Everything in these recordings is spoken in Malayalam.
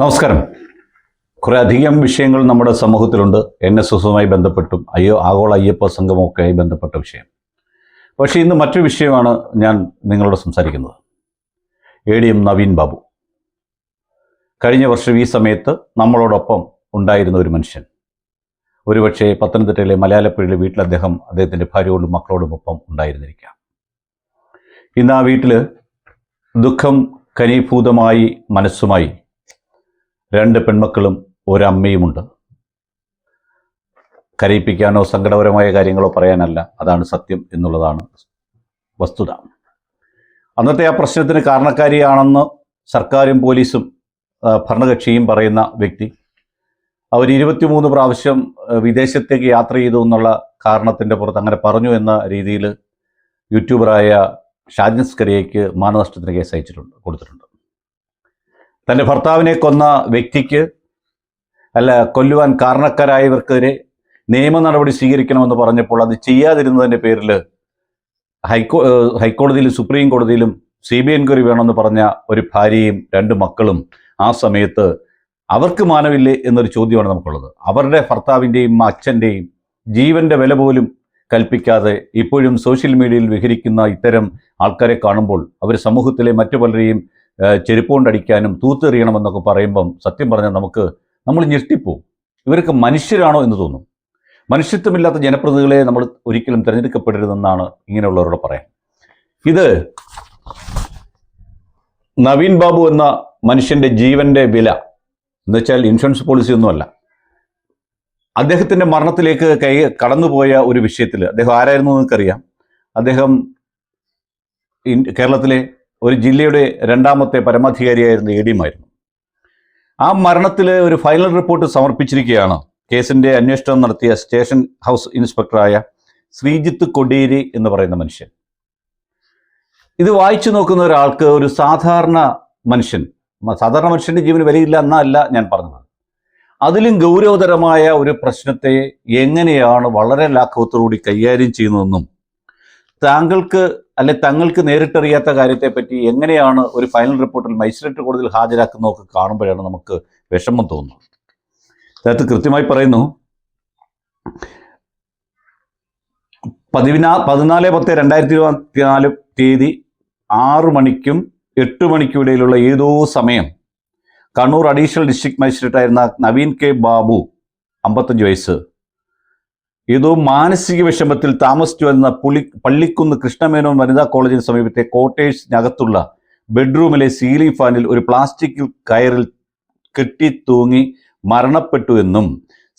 നമസ്കാരം. കുറേ അധികം വിഷയങ്ങൾ നമ്മുടെ സമൂഹത്തിലുണ്ട്. എൻ എസ് എസുമായി ബന്ധപ്പെട്ടും അയ്യോ ആഗോള അയ്യപ്പ സംഘമൊക്കെയായി ബന്ധപ്പെട്ട വിഷയം. പക്ഷേ ഇന്ന് മറ്റൊരു വിഷയമാണ് ഞാൻ നിങ്ങളോട് സംസാരിക്കുന്നത്. A D M Naveen Babu. കഴിഞ്ഞ വർഷം ഈ സമയത്ത് നമ്മളോടൊപ്പം ഉണ്ടായിരുന്ന ഒരു മനുഷ്യൻ. ഒരുപക്ഷെ പത്തനംതിട്ടയിലെ മലയാളപ്പുഴയിലെ വീട്ടിൽ അദ്ദേഹം അദ്ദേഹത്തിന്റെ ഭാര്യയോടും മക്കളോടും ഒപ്പം ഉണ്ടായിരുന്നിരിക്കാം. ഇന്ന് ആ വീട്ടിൽ ദുഃഖം കനീഭൂതമായി മനസ്സുമായി രണ്ട് പെൺമക്കളും ഒരമ്മയുമുണ്ട്. കരയിപ്പിക്കാനോ സങ്കടപരമായ കാര്യങ്ങളോ പറയാനല്ല. അതാണ് സത്യം എന്നുള്ളതാണ് വസ്തുത. അന്നത്തെ ആ പ്രശ്നത്തിന് കാരണക്കാരിയാണെന്ന് സർക്കാരും പോലീസും ഭരണകക്ഷിയും പറയുന്ന വ്യക്തി അവർ ഇരുപത്തിമൂന്ന് പ്രാവശ്യം വിദേശത്തേക്ക് യാത്ര ചെയ്തു എന്നുള്ള കാരണത്തിന്റെ പുറത്ത് അങ്ങനെ പറഞ്ഞു എന്ന രീതിയിൽ യൂട്യൂബറായ ഷാജിൻസ് കറിയയ്ക്ക് മാനനഷ്ടത്തിന് കേസ് അയച്ചിട്ടുണ്ട് കൊടുത്തിട്ടുണ്ട്. തന്റെ ഭർത്താവിനെ കൊന്ന വ്യക്തിക്ക് അല്ല കൊല്ലുവാൻ കാരണക്കാരായവർക്കെതിരെ നിയമ നടപടി സ്വീകരിക്കണമെന്ന് പറഞ്ഞപ്പോൾ അത് ചെയ്യാതിരുന്നതിന്റെ പേരിൽ ഹൈക്കോ ഹൈക്കോടതിയിലും സുപ്രീം കോടതിയിലും സി ബി എൻക്വയറി വേണമെന്ന് പറഞ്ഞ ഒരു ഭാര്യയും രണ്ട് മക്കളും ആ സമയത്ത് അവർക്ക് മാനവില്ലേ എന്നൊരു ചോദ്യമാണ് നമുക്കുള്ളത്. അവരുടെ ഭർത്താവിന്റെയും അച്ഛന്റെയും ജീവന്റെ വില പോലും കൽപ്പിക്കാതെ ഇപ്പോഴും സോഷ്യൽ മീഡിയയിൽ വിഹരിക്കുന്ന ഇത്തരം ആൾക്കാരെ കാണുമ്പോൾ അവർ സമൂഹത്തിലെ മറ്റു പലരെയും ഏഹ് തൂത്തെറിയണം തൂത്തെറിയണമെന്നൊക്കെ പറയുമ്പം സത്യം പറഞ്ഞാൽ നമുക്ക് നമ്മൾ ഞെട്ടിപ്പോവും. ഇവരൊക്കെ മനുഷ്യരാണോ എന്ന് തോന്നും. മനുഷ്യത്വമില്ലാത്ത ജനപ്രതിനിധികളെ നമ്മൾ ഒരിക്കലും തിരഞ്ഞെടുക്കപ്പെടരുതെന്നാണ് ഇങ്ങനെയുള്ളവരോട് പറയാൻ. ഇത് നവീൻ ബാബു എന്ന മനുഷ്യന്റെ ജീവന്റെ വില എന്ന് വെച്ചാൽ ഇൻഷുറൻസ് പോളിസി ഒന്നുമല്ല അദ്ദേഹത്തിന്റെ മരണത്തിലേക്ക് കൈ കടന്നുപോയ ഒരു വിഷയത്തിൽ അദ്ദേഹം ആരായിരുന്നു എന്നൊക്കെ നിങ്ങൾക്കറിയാം. അദ്ദേഹം കേരളത്തിലെ ഒരു ജില്ലയുടെ രണ്ടാമത്തെ പരമാധികാരിയായിരുന്ന എ ഡിയുമായിരുന്നു ആ മരണത്തിൽ ഒരു ഫൈനൽ റിപ്പോർട്ട് സമർപ്പിച്ചിരിക്കുകയാണ് കേസിന്റെ അന്വേഷണം നടത്തിയ സ്റ്റേഷൻ ഹൗസ് ഇൻസ്പെക്ടറായ ശ്രീജിത്ത് കൊടിയേരി എന്ന് പറയുന്ന മനുഷ്യൻ. ഇത് വായിച്ചു നോക്കുന്ന ഒരാൾക്ക് ഒരു സാധാരണ മനുഷ്യൻ സാധാരണ മനുഷ്യന്റെ ജീവന് വിലയില്ല എന്നല്ല ഞാൻ പറഞ്ഞത്. അതിലും ഗൗരവതരമായ ഒരു പ്രശ്നത്തെ എങ്ങനെയാണ് വളരെ ലാഘവത്തോടുകൂടി കൈകാര്യം ചെയ്യുന്നതെന്നും താങ്കൾക്ക് അല്ലെ തങ്ങൾക്ക് നേരിട്ടറിയാത്ത കാര്യത്തെപ്പറ്റി എങ്ങനെയാണ് ഒരു ഫൈനൽ റിപ്പോർട്ടിൽ മജിസ്ട്രേറ്റ് കോടതിയിൽ ഹാജരാക്കുന്നതൊക്കെ കാണുമ്പോഴാണ് നമുക്ക് വിഷമം തോന്നുന്നത്. അതായത് കൃത്യമായി പറയുന്നു പതിനാ പതിനാല് പത്ത് രണ്ടായിരത്തി ഇരുപത്തി നാല് തീയതി ആറു മണിക്കും എട്ട് മണിക്കും ഇടയിലുള്ള ഏതോ സമയം കണ്ണൂർ അഡീഷണൽ ഡിസ്ട്രിക്ട് മജിസ്ട്രേറ്റ് ആയിരുന്ന നവീൻ കെ ബാബു അമ്പത്തഞ്ച് വയസ്സ് ഏതോ മാനസിക വിഷമത്തിൽ താമസിച്ചു വരുന്ന പുളി പള്ളിക്കുന്ന് കൃഷ്ണമേനോൻ വനിതാ കോളേജിന് സമീപത്തെ കോട്ടേഴ്സിനകത്തുള്ള ബെഡ്റൂമിലെ സീലിംഗ് ഫാനിൽ ഒരു പ്ലാസ്റ്റിക് കയറിൽ കെട്ടി തൂങ്ങി മരണപ്പെട്ടു എന്നും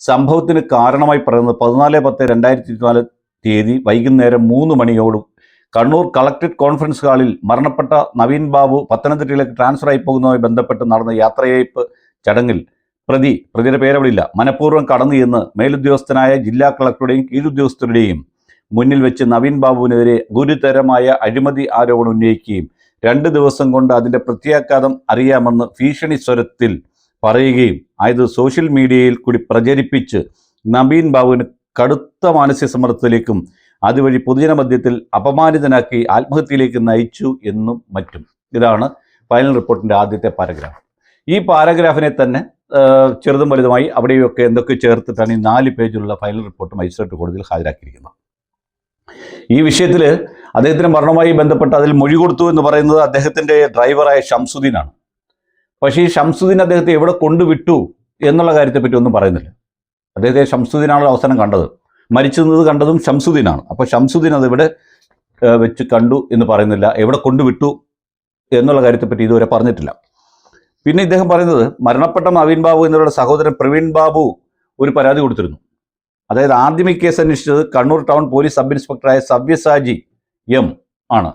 സംഭവത്തിന് കാരണമായി പറയുന്നത് പതിനാല് പത്ത് രണ്ടായിരത്തി ഇരുപത്തിനാല് തീയതി വൈകുന്നേരം മൂന്ന് മണിയോടും കണ്ണൂർ കളക്ടറേറ്റ് കോൺഫറൻസ് ഹാളിൽ മരണപ്പെട്ട നവീൻ ബാബു പത്തനംതിട്ടയിലേക്ക് ട്രാൻസ്ഫർ ആയി പോകുന്നതുമായി ബന്ധപ്പെട്ട് നടന്ന യാത്രയയപ്പ് ചടങ്ങിൽ പ്രതി പ്രതിയുടെ പേരവിടില്ല മനഃപൂർവം കടന്നു ചെന്ന് മേലുദ്യോഗസ്ഥനായ ജില്ലാ കളക്ടറുടെയും കീഴുദ്യോഗസ്ഥരുടെയും മുന്നിൽ വെച്ച് നവീൻ ബാബുവിനെതിരെ ഗുരുതരമായ അഴിമതി ആരോപണം ഉന്നയിക്കുകയും രണ്ട് ദിവസം കൊണ്ട് അതിന്റെ പ്രത്യാഘാതം അറിയാമെന്ന് ഭീഷണി സ്വരത്തിൽ പറയുകയും ആയത് സോഷ്യൽ മീഡിയയിൽ കൂടി പ്രചരിപ്പിച്ച് നവീൻ ബാബുവിന് കടുത്ത മാനസിക സമ്മർദ്ദത്തിലേക്കും അതുവഴി പൊതുജന മധ്യത്തിൽ അപമാനിതനാക്കി ആത്മഹത്യയിലേക്ക് നയിച്ചു എന്നും മറ്റും. ഇതാണ് ഫൈനൽ റിപ്പോർട്ടിന്റെ ആദ്യത്തെ പാരഗ്രാഫ് ഈ പാരഗ്രാഫിനെ തന്നെ ചെറുതും വലുതുമായി അവിടെയൊക്കെ എന്തൊക്കെ ചേർത്തിട്ടാണ് ഈ നാല് പേജുള്ള ഫൈനൽ റിപ്പോർട്ട് മജിസ്ട്രേറ്റ് കോടതിയിൽ ഹാജരാക്കിയിരിക്കുന്നത്? ഈ വിഷയത്തിൽ അദ്ദേഹത്തിന്റെ മരണവുമായി ബന്ധപ്പെട്ട് അതിൽ മൊഴി കൊടുത്തു എന്ന് പറയുന്നത് അദ്ദേഹത്തിന്റെ ഡ്രൈവറായ ഷംസുദ്ദീനാണ്. പക്ഷേ ഈ ഷംസുദ്ദീൻ അദ്ദേഹത്തെ എവിടെ കൊണ്ടുവിട്ടു എന്നുള്ള കാര്യത്തെപ്പറ്റി ഒന്നും പറയുന്നില്ല. അദ്ദേഹത്തെ ഷംസുദ്ദീനാണല്ലോ അവസാനം കണ്ടത്. മരിച്ചത് കണ്ടതും ഷംസുദ്ദീനാണ്. അപ്പോൾ ഷംസുദ്ദീൻ അത് ഇവിടെ വെച്ച് കണ്ടു എന്ന് പറയുന്നില്ല. എവിടെ കൊണ്ടുവിട്ടു എന്നുള്ള കാര്യത്തെപ്പറ്റി ഇതുവരെ പറഞ്ഞിട്ടില്ല. പിന്നെ ഇദ്ദേഹം പറയുന്നത് മരണപ്പെട്ട നവീൻ ബാബു എന്നിവരുടെ സഹോദരൻ പ്രവീൺ ബാബു ഒരു പരാതി കൊടുത്തിരുന്നു. അതായത് ആദ്യം ഈ കേസ് അന്വേഷിച്ചത് കണ്ണൂർ ടൗൺ പോലീസ് സബ് ഇൻസ്പെക്ടറായ സവ്യസാജി എം ആണ്.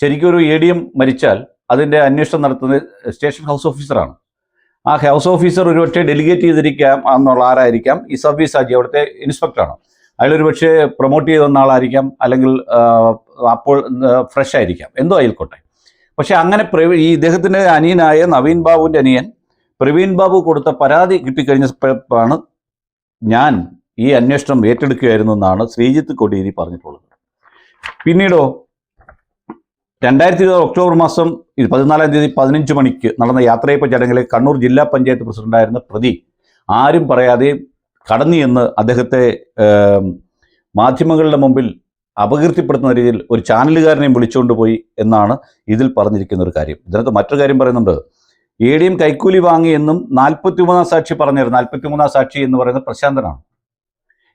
ശരിക്കും ഒരു എ ഡി എം മരിച്ചാൽ അതിന്റെ അന്വേഷണം നടത്തുന്നത് സ്റ്റേഷൻ ഹൗസ് ഓഫീസറാണ് ആ ഹൗസ് ഓഫീസർ ഒരുപക്ഷെ ഡെലിഗേറ്റ് ചെയ്തിരിക്കാം എന്നുള്ള ആരായിരിക്കാം? ഈ സവ്യസാജി അവിടുത്തെ ഇൻസ്പെക്ടറാണ് അയാളൊരു പക്ഷേ പ്രൊമോട്ട് ചെയ്തുവന്ന ആളായിരിക്കാം അല്ലെങ്കിൽ അപ്പോൾ ഫ്രഷ് ആയിരിക്കാം. എന്തോ ആയിക്കോട്ടെ. പക്ഷെ അങ്ങനെ പ്രവീ ഈ ഇദ്ദേഹത്തിന്റെ അനിയനായ നവീൻ ബാബുവിന്റെ അനിയൻ പ്രവീൺ ബാബു കൊടുത്ത പരാതി കിട്ടിക്കഴിഞ്ഞപ്പോഴാണ് ഞാൻ ഈ അന്വേഷണം ഏറ്റെടുക്കുകയായിരുന്നു എന്നാണ് ശ്രീജിത്ത് കൊടിയേരി പറഞ്ഞിട്ടുള്ളത്. പിന്നീടോ രണ്ടായിരത്തി ഇരുപത് ഒക്ടോബർ മാസം പതിനാലാം തീയതി പതിനഞ്ച് മണിക്ക് നടന്ന യാത്രയപ്പ് ചടങ്ങിലെ കണ്ണൂർ ജില്ലാ പഞ്ചായത്ത് പ്രസിഡന്റായിരുന്ന പ്രതി ആരും പറയാതെ കടന്നു എന്ന് അദ്ദേഹത്തെ മാധ്യമങ്ങളുടെ മുമ്പിൽ അപകീർത്തിപ്പെടുത്തുന്ന രീതിയിൽ ഒരു ചാനലുകാരനെയും വിളിച്ചുകൊണ്ട് പോയി എന്നാണ് ഇതിൽ പറഞ്ഞിരിക്കുന്ന ഒരു കാര്യം. ഇതിനകത്ത് മറ്റൊരു കാര്യം പറയുന്നുണ്ട്. എ ഡി എം കൈക്കൂലി വാങ്ങി എന്നും നാൽപ്പത്തി മൂന്നാം സാക്ഷി പറഞ്ഞിരുന്നു നാൽപ്പത്തി മൂന്നാം സാക്ഷി എന്ന് പറയുന്നത് പ്രശാന്തനാണ്.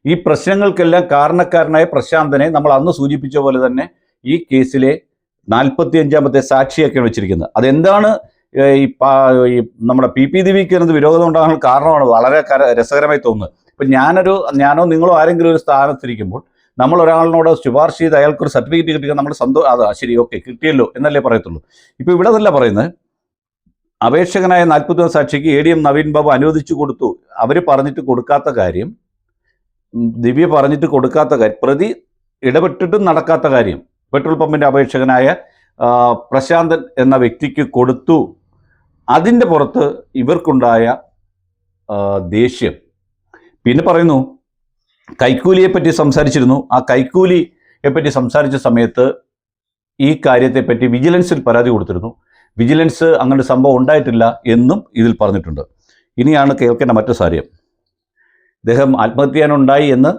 ഈ പ്രശ്നങ്ങൾക്കെല്ലാം കാരണക്കാരനായ പ്രശാന്തനെ നമ്മൾ അന്ന് സൂചിപ്പിച്ച പോലെ തന്നെ ഈ കേസിലെ നാൽപ്പത്തി അഞ്ചാമത്തെ സാക്ഷിയൊക്കെയാണ് വെച്ചിരിക്കുന്നത്. അതെന്താണ് ഈ നമ്മുടെ പി പി ദിവിക്ക് എന്നത് വിരോധം ഉണ്ടാകാൻ കാരണമാണ്. വളരെ കര- രസകരമായി തോന്നുന്നത്. ഇപ്പം ഞാനൊരു ഞാനോ നിങ്ങളോ ആരെങ്കിലും ഒരു സ്ഥാനത്തിരിക്കുമ്പോൾ നമ്മൾ ഒരാളിനോട് ശുപാർശ ചെയ്ത് അയാൾക്ക് ഒരു സർട്ടിഫിക്കറ്റ് കിട്ടിയാൽ നമ്മൾ സന്തോഷം അതാ ശരി ഓക്കെ കിട്ടിയല്ലോ എന്നല്ലേ പറയത്തുള്ളൂ. ഇപ്പോൾ ഇവിടെ അതല്ല പറയുന്നത്. അപേക്ഷകനായ നാൽപ്പത്തി സാക്ഷിക്ക് A D M Naveen Babu അനുവദിച്ചു കൊടുത്തു. അവർ പറഞ്ഞിട്ട് കൊടുക്കാത്ത കാര്യം ദിവ്യ പറഞ്ഞിട്ട് കൊടുക്കാത്ത കാര്യം പ്രതി ഇടപെട്ടിട്ടും നടക്കാത്ത കാര്യം പെട്രോൾ പമ്പിന്റെ അപേക്ഷകനായ പ്രശാന്തൻ എന്ന വ്യക്തിക്ക് കൊടുത്തു. അതിന്റെ പുറത്ത് ഇവർക്കുണ്ടായ ദേഷ്യം. പിന്നെ പറയുന്നു കൈക്കൂലിയെ പറ്റി സംസാരിച്ചിരുന്നു. ആ കൈക്കൂലിയെ പറ്റി സംസാരിച്ച സമയത്ത് ഈ കാര്യത്തെപ്പറ്റി വിജിലൻസിൽ പരാതി കൊടുത്തിരുന്നു. വിജിലൻസ് അങ്ങനെ സംഭവം ഉണ്ടായിട്ടില്ല എന്നും ഇതിൽ പറഞ്ഞിട്ടുണ്ട്. ഇനിയാണ് കേൾക്കേണ്ട മറ്റു സാരം ഇദ്ദേഹം ആത്മഹത്യ ചെയ്യാനുണ്ടായി എന്ന്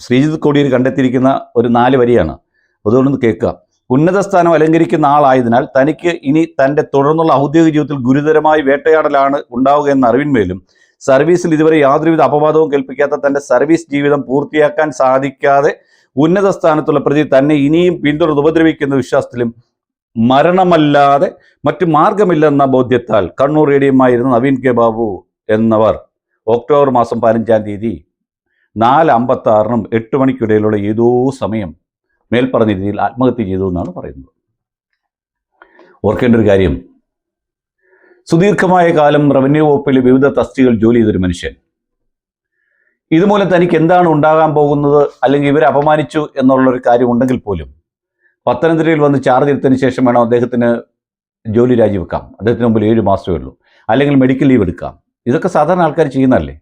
ശ്രീജിത് കോടിയിൽ കണ്ടെത്തിയിരിക്കുന്ന ഒരു നാല് വരിയാണ്. അതുകൊണ്ടൊന്ന് കേൾക്കുക. ഉന്നത സ്ഥാനം അലങ്കരിക്കുന്ന ആളായതിനാൽ തനിക്ക് ഇനി തന്റെ തുടർന്നുള്ള ഔദ്യോഗിക ജീവിതത്തിൽ ഗുരുതരമായി വേട്ടയാടലാണ് ഉണ്ടാവുക എന്ന അറിവിന്മേലും സർവീസിൽ ഇതുവരെ യാതൊരുവിധ അപവാദവും കേൾപ്പിക്കാത്ത തന്റെ സർവീസ് ജീവിതം പൂർത്തിയാക്കാൻ സാധിക്കാതെ ഉന്നത സ്ഥാനത്തുള്ള പ്രതി തന്നെ ഇനിയും പിന്തുടർന്ന് ഉപദ്രവിക്കുന്ന വിശ്വാസത്തിലും മരണമല്ലാതെ മറ്റു മാർഗമില്ലെന്ന ബോധ്യത്താൽ കണ്ണൂർ റേഡിയമായിരുന്ന നവീൻ കെ ബാബു എന്നവർ ഒക്ടോബർ മാസം പതിനഞ്ചാം തീയതി നാല് അമ്പത്തി ആറിനും എട്ട് മണിക്കിടയിലുള്ള ഏതോ സമയം മേൽപ്പറഞ്ഞ രീതിയിൽ ആത്മഹത്യ ചെയ്തു എന്നാണ് പറയുന്നത്. ഓർക്കേണ്ട ഒരു കാര്യം സുദീർഘമായ കാലം റവന്യൂ വകുപ്പിലെ വിവിധ തസ്തികൾ ജോലി ചെയ്തൊരു മനുഷ്യൻ. ഇതുമൂലം തനിക്ക് എന്താണ് ഉണ്ടാകാൻ പോകുന്നത് അല്ലെങ്കിൽ ഇവരെ അപമാനിച്ചു എന്നുള്ളൊരു കാര്യം ഉണ്ടെങ്കിൽ പോലും പത്തനംതിട്ടയിൽ വന്ന് ചാർജ് എടുത്തതിന് ശേഷം വേണം അദ്ദേഹത്തിന് ജോലി രാജിവെക്കാം. അദ്ദേഹത്തിന് മുമ്പിൽ ഏഴ് മാസമേ ഉള്ളൂ. അല്ലെങ്കിൽ മെഡിക്കൽ ലീവ് എടുക്കാം. ഇതൊക്കെ സാധാരണ ആൾക്കാർ ചെയ്യുന്നതല്ലേ?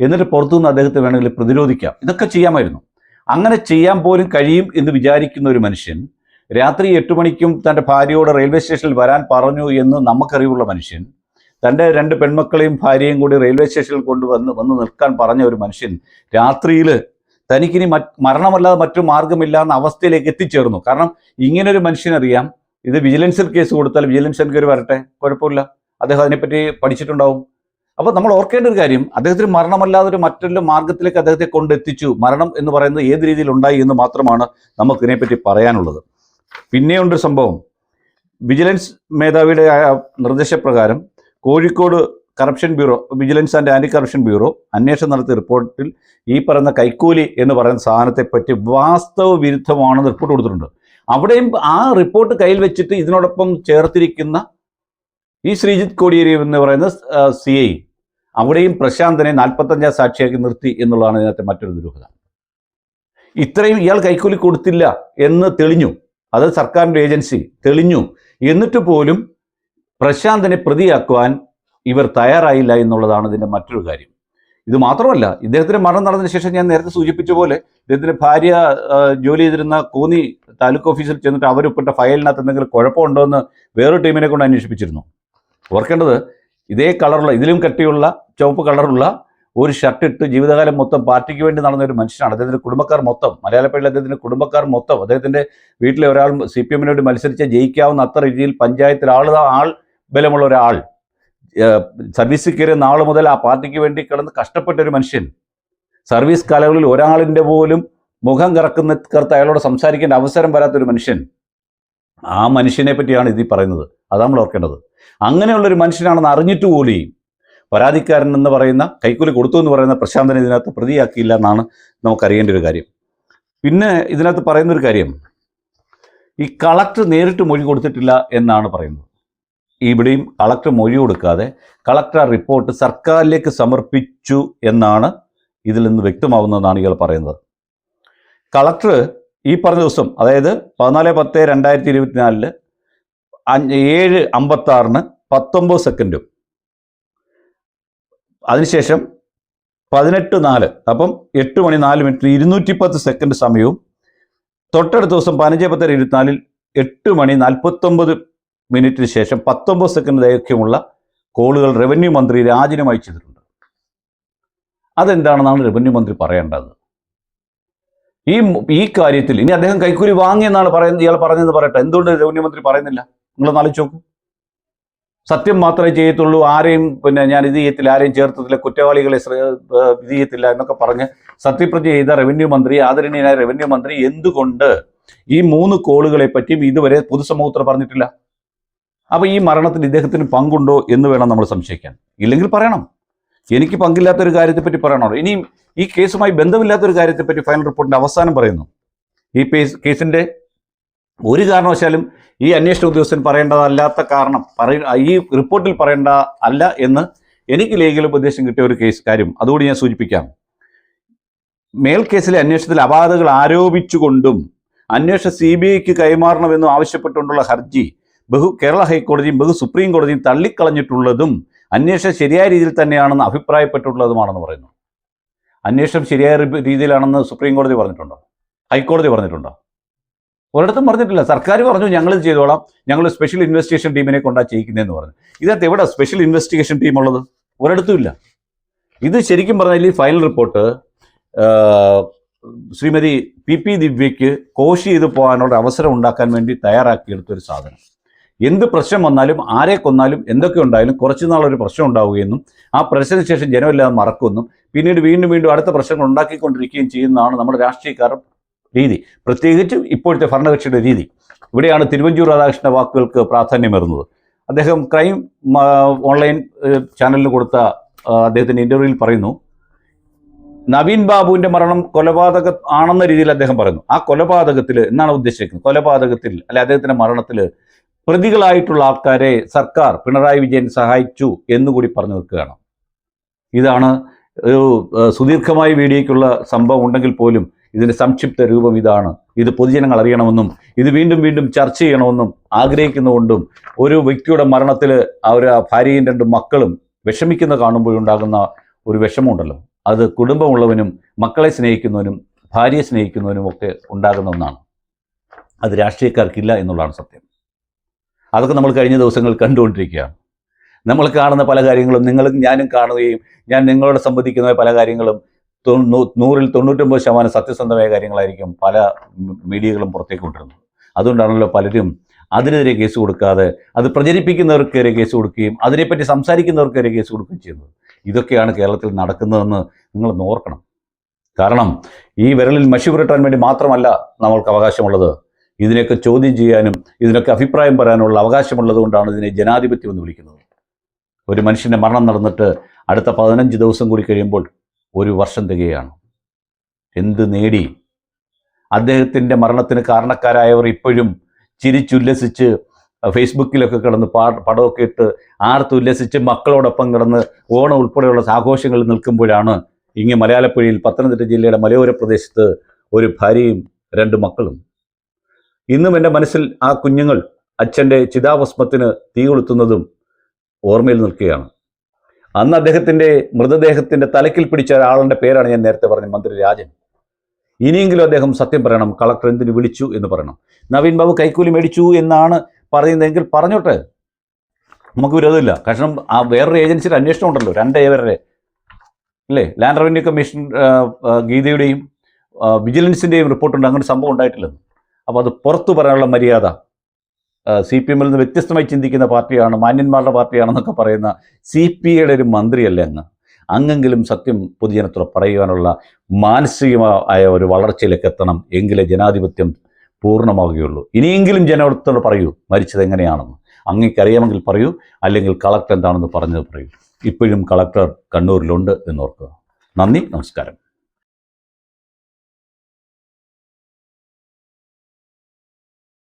എന്നിട്ട് പുറത്തുനിന്ന് അദ്ദേഹത്തെ വേണമെങ്കിൽ പ്രതിരോധിക്കാം. ഇതൊക്കെ ചെയ്യാമായിരുന്നു. അങ്ങനെ ചെയ്യാൻ പോലും കഴിയും എന്ന് വിചാരിക്കുന്ന ഒരു മനുഷ്യൻ രാത്രി എട്ട് മണിക്കും തന്റെ ഭാര്യയോട് റെയിൽവേ സ്റ്റേഷനിൽ വരാൻ പറഞ്ഞു എന്ന് നമുക്കറിവുള്ള മനുഷ്യൻ തന്റെ രണ്ട് പെൺമക്കളെയും ഭാര്യയും കൂടി റെയിൽവേ സ്റ്റേഷനിൽ കൊണ്ടുവന്ന് വന്ന് നിൽക്കാൻ പറഞ്ഞ ഒരു മനുഷ്യൻ രാത്രിയിൽ തനിക്കിനി മരണമല്ലാതെ മറ്റു മാർഗമില്ല എന്ന അവസ്ഥയിലേക്ക് എത്തിച്ചേർന്നു. കാരണം ഇങ്ങനൊരു മനുഷ്യനറിയാം ഇത് വിജിലൻസിൽ കേസ് കൊടുത്താൽ വിജിലൻസ് എൻക്വയറി വരട്ടെ കുഴപ്പമില്ല അദ്ദേഹം അതിനെപ്പറ്റി പഠിച്ചിട്ടുണ്ടാവും. അപ്പോൾ നമ്മൾ ഓർക്കേണ്ട ഒരു കാര്യം അദ്ദേഹത്തിന് മരണമല്ലാതെ ഒരു മറ്റൊരു മാർഗത്തിലേക്ക് അദ്ദേഹത്തെ കൊണ്ടെത്തിച്ചു മരണം എന്ന് പറയുന്നത് ഏത് രീതിയിൽ ഉണ്ടായി എന്ന് മാത്രമാണ് നമുക്കിതിനെപ്പറ്റി പറയാനുള്ളത്. പിന്നെയുണ്ട് സംഭവം. വിജിലൻസ് മേധാവിയുടെ നിർദ്ദേശപ്രകാരം Kozhikode corruption bureau vigilance and anti corruption bureau അന്വേഷണം നടത്തിയ റിപ്പോർട്ടിൽ ഈ പറയുന്ന കൈക്കൂലി എന്ന് പറയുന്ന സാധനത്തെപ്പറ്റി വാസ്തവ വിരുദ്ധമാണെന്ന് റിപ്പോർട്ട് കൊടുത്തിട്ടുണ്ട്. അവിടെയും ആ റിപ്പോർട്ട് കയ്യിൽ വെച്ചിട്ട് ഇതിനോടൊപ്പം ചേർത്തിരിക്കുന്ന ഈ ശ്രീജിത്ത് കോടിയേരി എന്ന് പറയുന്ന സി ഐ അവിടെയും പ്രശാന്തനെ നാൽപ്പത്തഞ്ചാം സാക്ഷിയാക്കി നിർത്തി എന്നുള്ളതാണ് ഇതിനകത്തെ മറ്റൊരു ദുരൂഹത. ഇത്രയും ഇയാൾ കൈക്കൂലി കൊടുത്തില്ല എന്ന് തെളിഞ്ഞു. അത് സർക്കാരിന്റെ ഏജൻസി തെളിഞ്ഞു. എന്നിട്ട് പോലും പ്രശാന്തിനെ പ്രതിയാക്കുവാൻ ഇവർ തയ്യാറായില്ല എന്നുള്ളതാണ് ഇതിന്റെ മറ്റൊരു കാര്യം. ഇത് മാത്രമല്ല ഇദ്ദേഹത്തിന് മരണം നടന്നതിന് ശേഷം ഞാൻ നേരത്തെ സൂചിപ്പിച്ച പോലെ ഇദ്ദേഹത്തിന്റെ ഭാര്യ ജോലി ചെയ്തിരുന്ന കോന്നി താലൂക്ക് ഓഫീസിൽ ചെന്നിട്ട് അവരൊപ്പിട്ട ഫയലിനകത്ത് എന്തെങ്കിലും കുഴപ്പമുണ്ടോ എന്ന് വേറൊരു ടീമിനെ കൊണ്ട് അന്വേഷിപ്പിച്ചിരുന്നു. ഓർക്കേണ്ടത് ഇതേ കളറുള്ള ഇതിലും കട്ടിയുള്ള ചുവപ്പ് കളറുള്ള ഒരു ഷർട്ട് ഇട്ട് ജീവിതകാലം മൊത്തം പാർട്ടിക്ക് വേണ്ടി നടന്ന ഒരു മനുഷ്യനാണ്. അദ്ദേഹത്തിന്റെ കുടുംബക്കാർ മൊത്തം മലയാളപ്പള്ളിയിൽ അദ്ദേഹത്തിന്റെ കുടുംബക്കാർ മൊത്തം. അദ്ദേഹത്തിന്റെ വീട്ടിലെ ഒരാൾ സി പി എമ്മിന് വേണ്ടി മത്സരിച്ച ജയിക്കാവുന്ന അത്ര രീതിയിൽ പഞ്ചായത്തിൽ ആൾ ആൾ ബലമുള്ള ഒരാൾ. സർവീസ് കയറിയ നാൾ മുതൽ ആ പാർട്ടിക്ക് വേണ്ടി കിടന്ന് കഷ്ടപ്പെട്ട ഒരു മനുഷ്യൻ. സർവീസ് കാലങ്ങളിൽ ഒരാളിന്റെ പോലും മുഖം കറക്കുന്ന കറുത്ത് അയാളോട് സംസാരിക്കേണ്ട അവസരം വരാത്തൊരു മനുഷ്യൻ. ആ മനുഷ്യനെ പറ്റിയാണ് ഇതിൽ പറയുന്നത്. അതാണ് നമ്മൾ ഓർക്കേണ്ടത്. അങ്ങനെയുള്ളൊരു മനുഷ്യനാണെന്ന് അറിഞ്ഞിട്ട് കൂടി പരാതിക്കാരൻ എന്ന് പറയുന്ന കൈക്കൂലി കൊടുത്തു എന്ന് പറയുന്ന പ്രശാന്തനെ ഇതിനകത്ത് പ്രതിയാക്കിയില്ല എന്നാണ് നമുക്കറിയേണ്ട ഒരു കാര്യം. പിന്നെ ഇതിനകത്ത് പറയുന്ന ഒരു കാര്യം. ഈ കളക്ടർ നേരിട്ട് മൊഴി കൊടുത്തിട്ടില്ല എന്നാണ് പറയുന്നത്. ഇവിടെയും കളക്ടർ മൊഴി കൊടുക്കാതെ കളക്ടർ റിപ്പോർട്ട് സർക്കാരിലേക്ക് സമർപ്പിച്ചു എന്നാണ് ഇതിൽ നിന്ന് വ്യക്തമാവുന്നതെന്നാണ് ഇയാൾ പറയുന്നത്. കളക്ടർ ഈ പറഞ്ഞ ദിവസം അതായത് പതിനാല് പത്ത് രണ്ടായിരത്തി ഇരുപത്തിനാലിൽ ഏഴ് അമ്പത്താറിന് പത്തൊമ്പത് സെക്കൻഡും അതിനുശേഷം പതിനെട്ട് നാല് അപ്പം എട്ട് മണി നാല് മിനിറ്റിൽ ഇരുന്നൂറ്റി പത്ത് സെക്കൻഡ് സമയവും തൊട്ടടുത്ത ദിവസം പതിനഞ്ച് പത്തര ഇരുപത്തിനാലിൽ എട്ട് മണി നാൽപ്പത്തൊമ്പത് മിനിറ്റിന് ശേഷം പത്തൊമ്പത് സെക്കൻഡ് ദൈർഘ്യമുള്ള കോളുകൾ റവന്യൂ മന്ത്രി രാജിനുമായി ചെയ്തിട്ടുണ്ട്. അതെന്താണെന്നാണ് റവന്യൂ മന്ത്രി പറയേണ്ടത്? ഈ ഈ കാര്യത്തിൽ ഇനി അദ്ദേഹം കൈക്കൂലി വാങ്ങിയെന്നാണ് പറയുന്നത് ഇയാൾ പറഞ്ഞതെന്ന് പറയട്ടെ. എന്തുകൊണ്ട് റവന്യൂ മന്ത്രി പറയുന്നില്ല? നിങ്ങളൊന്ന് ആലോചിച്ച് നോക്കൂ. സത്യം മാത്രമേ ചെയ്യത്തുള്ളൂ ആരെയും പിന്നെ ഞാൻ ഇത് ചെയ്യത്തില്ല ആരെയും ചേർത്തത്തില്ല കുറ്റവാളികളെ ഇത് ചെയ്യത്തില്ല എന്നൊക്കെ പറഞ്ഞ് സത്യപ്രതിജ്ഞ ചെയ്ത റവന്യൂ മന്ത്രി ആദരണീയനായ റവന്യൂ മന്ത്രി എന്തുകൊണ്ട് ഈ മൂന്ന് കോളുകളെ പറ്റിയും ഇതുവരെ പൊതുസമൂഹത്തിന് പറഞ്ഞിട്ടില്ല? അപ്പോൾ ഈ മരണത്തിൽ ഇദ്ദേഹത്തിന് പങ്കുണ്ടോ എന്ന് വേണം നമ്മൾ സംശയിക്കാൻ. ഇല്ലെങ്കിൽ പറയണം. എനിക്ക് പങ്കില്ലാത്ത ഒരു കാര്യത്തെ പറ്റി പറയണോ? ഇനിയും ഈ കേസുമായി ബന്ധമില്ലാത്ത ഒരു കാര്യത്തെ പറ്റി ഫൈനൽ റിപ്പോർട്ടിന്റെ അവസാനം പറയുന്നു. ഈ കേസിന്റെ ഒരു കാരണവശാലും ഈ അന്വേഷണ ഉദ്യോഗസ്ഥൻ പറയേണ്ടതല്ലാത്ത കാരണം പറയ ഈ റിപ്പോർട്ടിൽ പറയേണ്ട അല്ല എന്ന് എനിക്ക് ലീഗൽ ഉപദേശം കിട്ടിയ ഒരു കേസ് കാര്യം അതുകൂടി ഞാൻ സൂചിപ്പിക്കാം. മേൽ കേസിലെ അന്വേഷണത്തിൽ അപാധകൾ ആരോപിച്ചുകൊണ്ടും അന്വേഷണം സി ബി ഐക്ക് കൈമാറണമെന്നും ആവശ്യപ്പെട്ടുകൊണ്ടുള്ള ഹർജി ബഹു കേരള ഹൈക്കോടതിയും ബഹു സുപ്രീം കോടതിയും തള്ളിക്കളഞ്ഞിട്ടുള്ളതും അന്വേഷണം ശരിയായ രീതിയിൽ തന്നെയാണെന്ന് അഭിപ്രായപ്പെട്ടിട്ടുള്ളതുമാണെന്ന് പറയുന്നു. അന്വേഷണം ശരിയായ രീതിയിലാണെന്ന് സുപ്രീം കോടതി പറഞ്ഞിട്ടുണ്ടോ? ഹൈക്കോടതി പറഞ്ഞിട്ടുണ്ടോ? ഒരിടത്തും പറഞ്ഞിട്ടില്ല. സർക്കാർ പറഞ്ഞു ഞങ്ങൾ ചെയ്തോളാം. ഞങ്ങൾ സ്പെഷ്യൽ ഇൻവെസ്റ്റിഗേഷൻ ടീമിനെ കൊണ്ടാ ചെയ്യിക്കുന്നതെന്ന് പറഞ്ഞു. ഇതിനകത്ത് എവിടെ സ്പെഷ്യൽ ഇൻവെസ്റ്റിഗേഷൻ ടീം ഉള്ളത്? ഒരിടത്തും ഇല്ല. ഇത് ശരിക്കും പറഞ്ഞാൽ ഈ final report Shrimati P P ദിവ്യയ്ക്ക് കോശി ചെയ്ത് പോകാനുള്ള അവസരം ഉണ്ടാക്കാൻ വേണ്ടി തയ്യാറാക്കിയെടുത്ത ഒരു സാധനം. എന്ത് പ്രശ്നം വന്നാലും ആരെ കൊന്നാലും എന്തൊക്കെ ഉണ്ടായാലും കുറച്ചു നാളൊരു പ്രശ്നം ഉണ്ടാവുകയെന്നും ആ പ്രശ്നത്തിന് ശേഷം ജനമെല്ലാം മറക്കുമെന്നും പിന്നീട് വീണ്ടും വീണ്ടും അടുത്ത പ്രശ്നങ്ങൾ ഉണ്ടാക്കിക്കൊണ്ടിരിക്കുകയും ചെയ്യുന്നതാണ് നമ്മുടെ രാഷ്ട്രീയക്കാർ രീതി. പ്രത്യേകിച്ചും ഇപ്പോഴത്തെ ഭരണകക്ഷിയുടെ രീതി. ഇവിടെയാണ് തിരുവഞ്ചൂർ രാധാകൃഷ്ണന്റെ വാക്കുകൾക്ക് പ്രാധാന്യമേറുന്നത്. അദ്ദേഹം ക്രൈം ഓൺലൈൻ ചാനലിന് കൊടുത്ത അദ്ദേഹത്തിന്റെ ഇന്റർവ്യൂവിൽ പറയുന്നു നവീൻ ബാബുവിന്റെ മരണം കൊലപാതക ആണെന്ന രീതിയിൽ അദ്ദേഹം പറയുന്നു. ആ കൊലപാതകത്തിൽ എന്നാണ് ഉദ്ദേശിക്കുന്നത് കൊലപാതകത്തിൽ അല്ലെ അദ്ദേഹത്തിന്റെ മരണത്തിൽ പ്രതികളായിട്ടുള്ള ആൾക്കാരെ സർക്കാർ പിണറായി വിജയൻ സഹായിച്ചു എന്നുകൂടി പറഞ്ഞു നിൽക്കുകയാണ്. ഇതാണ് ഒരു സുദീർഘമായ വീഡിയോയ്ക്കുള്ള സംഭവം ഉണ്ടെങ്കിൽ പോലും ഇതിന്റെ സംക്ഷിപ്ത രൂപം ഇതാണ്. ഇത് പൊതുജനങ്ങൾ അറിയണമെന്നും ഇത് വീണ്ടും വീണ്ടും ചർച്ച ചെയ്യണമെന്നും ആഗ്രഹിക്കുന്നുകൊണ്ടും ഒരു വ്യക്തിയുടെ മരണത്തിൽ അവർ ആ ഭാര്യയും രണ്ട് മക്കളും വിഷമിക്കുന്ന കാണുമ്പോഴുണ്ടാകുന്ന ഒരു വിഷമമുണ്ടല്ലോ. അത് കുടുംബമുള്ളവനും മക്കളെ സ്നേഹിക്കുന്നവനും ഭാര്യയെ സ്നേഹിക്കുന്നവനും ഒക്കെ ഉണ്ടാകുന്ന ഒന്നാണ്. അത് രാഷ്ട്രീയക്കാർക്കില്ല എന്നുള്ളതാണ് സത്യം. അതൊക്കെ നമ്മൾ കഴിഞ്ഞ ദിവസങ്ങൾ കണ്ടുകൊണ്ടിരിക്കുകയാണ്. നമ്മൾ കാണുന്ന പല കാര്യങ്ങളും നിങ്ങളും ഞാനും കാണുകയും ഞാൻ നിങ്ങളോട് സംവദിക്കുന്ന പല കാര്യങ്ങളും നൂറിൽ തൊണ്ണൂറ്റൊമ്പത് ശതമാനം സത്യസന്ധമായ കാര്യങ്ങളായിരിക്കും പല മീഡിയകളും പുറത്തേക്ക് കൊണ്ടിരുന്നത് അതുകൊണ്ടാണല്ലോ പലരും അതിനെതിരെ കേസ് കൊടുക്കാതെ അത് പ്രചരിപ്പിക്കുന്നവർക്കെതിരെ കേസ് കൊടുക്കുകയും അതിനെപ്പറ്റി സംസാരിക്കുന്നവർക്കെതിരെ കേസ് കൊടുക്കുകയും ചെയ്യുന്നത്. ഇതൊക്കെയാണ് കേരളത്തിൽ നടക്കുന്നതെന്ന് നിങ്ങൾ ഓർക്കണം. കാരണം ഈ വിരലിൽ മഷി പുരട്ടാൻ വേണ്ടി മാത്രമല്ല നമ്മൾക്ക് അവകാശമുള്ളത്. ഇതിനെയൊക്കെ ചോദ്യം ചെയ്യാനും ഇതിനൊക്കെ അഭിപ്രായം പറയാനുള്ള അവകാശമുള്ളത് കൊണ്ടാണ് ഇതിനെ ജനാധിപത്യം എന്ന് വിളിക്കുന്നത്. ഒരു മനുഷ്യന്റെ മരണം നടന്നിട്ട് അടുത്ത പതിനഞ്ച് ദിവസം കൂടി കഴിയുമ്പോൾ ഒരു വർഷം തികയാണ്. എന്ത് നേടി? അദ്ദേഹത്തിന്റെ മരണത്തിന് കാരണക്കാരായവർ ഇപ്പോഴും ചിരിച്ചുല്ലസിച്ച് ഫേസ്ബുക്കിലൊക്കെ കിടന്ന് പാ പടമൊക്കെ ഇട്ട് ആർത്തുല്ലസിച്ച് മക്കളോടൊപ്പം കിടന്ന് ഓണം ഉൾപ്പെടെയുള്ള ആഘോഷങ്ങളിൽ നിൽക്കുമ്പോഴാണ് ഇങ്ങ് മലയാളപ്പുഴയിൽ പത്തനംതിട്ട ജില്ലയുടെ മലയോര പ്രദേശത്ത് ഒരു ഭാര്യയും രണ്ട് മക്കളും. ഇന്നും എന്റെ മനസ്സിൽ ആ കുഞ്ഞുങ്ങൾ അച്ഛന്റെ ചിതാഭസ്മത്തിന് തീ കൊളുത്തുന്നതും ഓർമ്മയിൽ നിൽക്കുകയാണ്. അന്ന് അദ്ദേഹത്തിന്റെ മൃതദേഹത്തിന്റെ തലക്കിൽ പിടിച്ച ഒരാളുടെ പേരാണ് ഞാൻ നേരത്തെ പറഞ്ഞ മന്ത്രി രാജൻ. ഇനിയെങ്കിലും അദ്ദേഹം സത്യം പറയണം കളക്ടർ എന്തിനു വിളിച്ചു എന്ന് പറയണം. നവീൻ ബാബു കൈക്കൂലി മേടിച്ചു എന്നാണ് പറയുന്നതെങ്കിൽ പറഞ്ഞോട്ടെ. നമുക്ക് വിരോധമില്ല. കാരണം ആ വേറൊരു ഏജൻസിയുടെ അന്വേഷണം ഉണ്ടല്ലോ രണ്ട് ഏവരുടെ. അല്ലേ? ലാൻഡ് റവന്യൂ കമ്മീഷൻ ഗീതയുടെയും വിജിലൻസിന്റെയും റിപ്പോർട്ടുണ്ട് അങ്ങനെ സംഭവം ഉണ്ടായിട്ടില്ലെന്ന്. അപ്പോൾ അത് പുറത്തു പറയാനുള്ള മര്യാദ. സി പി എമ്മിൽ നിന്ന് വ്യത്യസ്തമായി ചിന്തിക്കുന്ന പാർട്ടിയാണ് മാന്യന്മാരുടെ പാർട്ടിയാണെന്നൊക്കെ പറയുന്ന സി പി ഐയുടെ ഒരു മന്ത്രിയല്ലേ അങ്ങ്? അങ്ങെങ്കിലും സത്യം പൊതുജനത്തോട് പറയുവാനുള്ള മാനസികമായ ഒരു വളർച്ചയിലേക്ക് എത്തണം എങ്കിലേ ജനാധിപത്യം പൂർണമാവുകയുള്ളൂ. ഇനിയെങ്കിലും ജനത്തോട് പറയൂ മരിച്ചത് എങ്ങനെയാണെന്ന്. അങ്ങേക്കറിയാമെങ്കിൽ പറയൂ അല്ലെങ്കിൽ കളക്ടർ എന്താണെന്ന് പറഞ്ഞത് പറയൂ. ഇപ്പോഴും കളക്ടർ കണ്ണൂരിലുണ്ട് എന്നോർക്കുക. നന്ദി നമസ്കാരം.